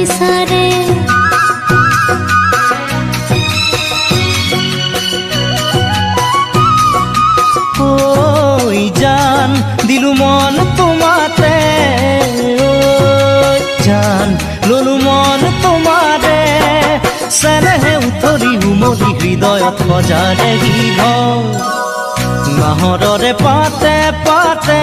সংসারে ওই জান, দিলু মন তোমাতে। জান, ললু মন তোমাৰে চেনেহে উতলি উমলি হৃদয়ত সজাৰে গীত নাহৰৰে পাতে পাতে